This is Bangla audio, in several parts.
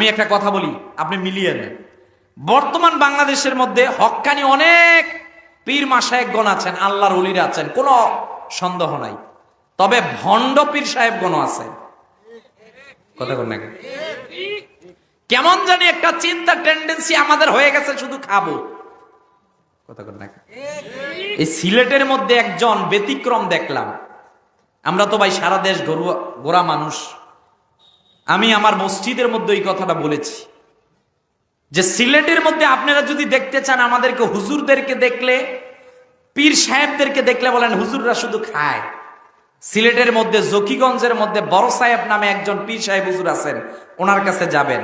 আমি একটা কথা বলি, আপনি মিলিয়ে নেন। বর্তমান বাংলাদেশের মধ্যে হক্কানি অনেক পীর মাসায়েকগণ আছেন, আল্লাহর অলিরা আছেন, কোনো সন্দেহ নাই। তবে ভণ্ড পীর সাহেবগণ আছে কথা কেমন জানি একটা চিন্তা টেন্ডেন্সি আমাদের হয়ে গেছে, শুধু খাব। কথা এই সিলেটের মধ্যে একজন ব্যতিক্রম দেখলাম। আমরা তো ভাই সারা দেশ গোড়া মানুষ। আমি আমার মসজিদের মধ্যে এই কথাটা বলেছি। যে সিলেটের মধ্যে আপনারা যদি দেখতে চান, আমাদেরকে হুজুরদেরকে দেখলে, পীর সাহেবদেরকে দেখলে বলেন, হুজুররা শুধু খায়। সিলেটের মধ্যে, জকিগঞ্জের মধ্যে বড় সাহেব নামে একজন পীর সাহেব হুজুর আছেন, ওনার কাছে যাবেন।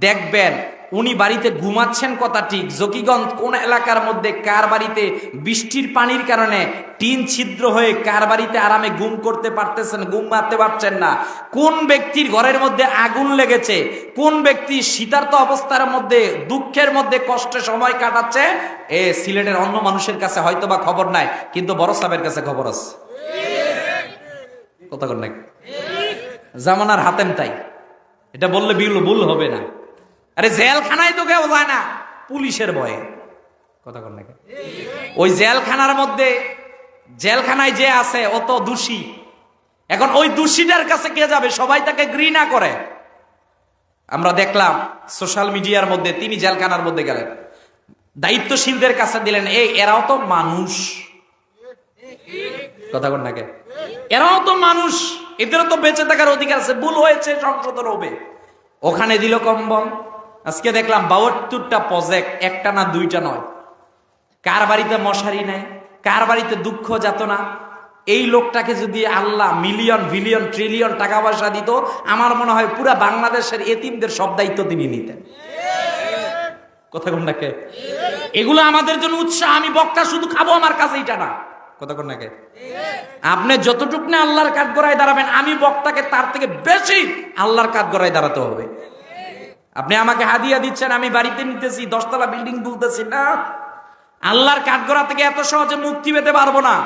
দেখবেন উনি বাড়িতে ঘুমাচ্ছেন কথা ঠিক। জকিগঞ্জ কোন এলাকার মধ্যে কার বাড়িতে বৃষ্টির পানির কারণে টিন ছিদ্র হয়ে কার বাড়িতে আরামে গুম করতে পারতেছেন গুম মারতে পারছেন না? কোন ব্যক্তির ঘরের মধ্যে আগুন লেগেছে? কোন ব্যক্তি শীতার্ত অবস্থার মধ্যে, দুঃখের মধ্যে কষ্টে সময় কাটাচ্ছে? এ, সিলেটের অন্য মানুষের কাছে হয়তো বা খবর নাই, কিন্তু বড় সাহেবের কাছে খবর আছে। কথা জামানার হাতেম তাই। এটা বললে বিল, ভুল হবে না। আরে জেলখানায় তো কেউ যায় না, পুলিশের ভয়ে। কথা কর নাকি ওই জেলখানার মধ্যে, জেলখানায় যে আছে, ও তো দোষী। এখন ওই দোষীটার কাছে কে যাবে? সবাই তাকে ঘৃণা করে। আমরা দেখলাম, সোশ্যাল মিডিয়ার মধ্যে তিনি জেলখানার মধ্যে গেলেন। দায়িত্বশীলদের কাছে দিলেন এই এরাও তো মানুষ। কথা কর নাকি এরাও তো মানুষ। এদেরও তো বেঁচে থাকার অধিকার আছে, ভুল হয়েছে, সংশোধন হবে। ওখানে দিল কম্বল। আজকে দেখলাম বাহাত্তরটা প্রজেক্ট একটা না দুইটা নয়। কার বাড়িতে মশারি নাই, কার বাড়িতে দুঃখ যাতনা এই লোকটাকে যদি আল্লাহ মিলিয়ন বিলিয়ন ট্রিলিয়ন টাকা পয়সা দিত, আমার মনে হয় পুরা বাংলাদেশের এতিমদের সব দায়িত্ব তিনি নিতেন। কথা কোনটাকে এগুলো আমাদের জন্য উৎসাহ, আমি বক্তা শুধু খাব আমার কাছে, এটা না। কথা কোনটাকে আপনি যতটুক না আল্লাহর কাঠ গড়ায় দাঁড়াবেন, আমি বক্তাকে তার থেকে বেশি আল্লাহর কাঠ গড়ায় দাঁড়াতে হবে। আপনি আমাকে হাদিয়া দিচ্ছেন, আমি বাড়িতে নিতেছি, দশতলা বিল্ডিং তুলতেছি, না। আল্লাহর কাঠগড়া থেকে এত সহজে মুক্তি পেতে পারব না।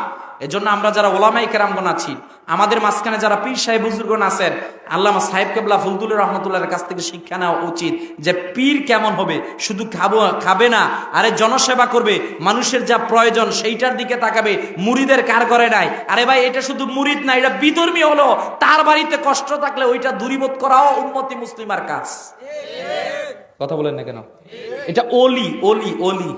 এজন্য আমরা যারা ওলামাই কেরামগণ আছি, আমাদের মাঝখানে যারা পীর সাহেব বুজুর্গণ আছেন, আল্লামা সাহেব কেবলা ফুলতুল রহমতুল্লাহর কাছ থেকে শিক্ষা নেওয়া উচিত যে পীর কেমন হবে। শুধু খাব, খাবে না, আরে জনসেবা করবে, মানুষের যা প্রয়োজন সেইটার দিকে তাকাবে, মুড়িদের কার করে নাই। আরে ভাই, এটা শুধু মুরিদ না, এটা বিধর্মী হলো। তার বাড়িতে কষ্ট থাকলে ওইটা দূরীবোধ করাও উন্মতি মুসলিমার কাজ। কথা বলেন না কেন? এটা ওলি ওলি অলি।